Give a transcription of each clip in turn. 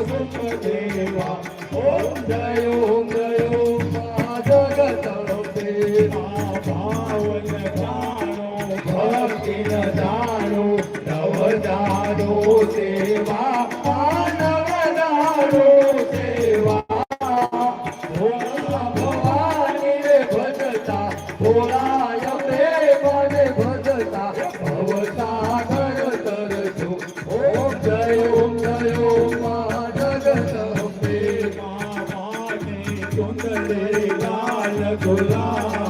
દેવા ઓમ દયો દયો મા જગત દેવા ભાવન જાણો ભક્તિ ન જાણો નવ જાણો દેવા પાનવ જાણો દેવા ભોળા ભવાની ભજતા ભોળાય ભજતા, ભવતા सुंदर लाल गुलाब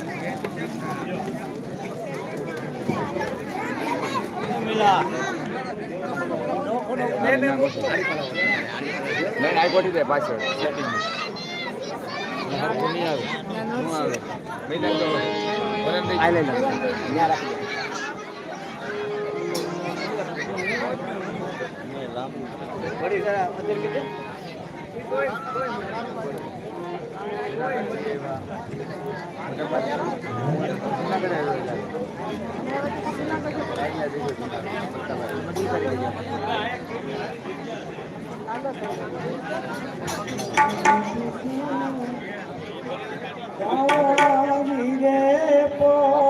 નહીં ગોઠવી દે પાછળ લાંબુ પડી અંદર I'm going to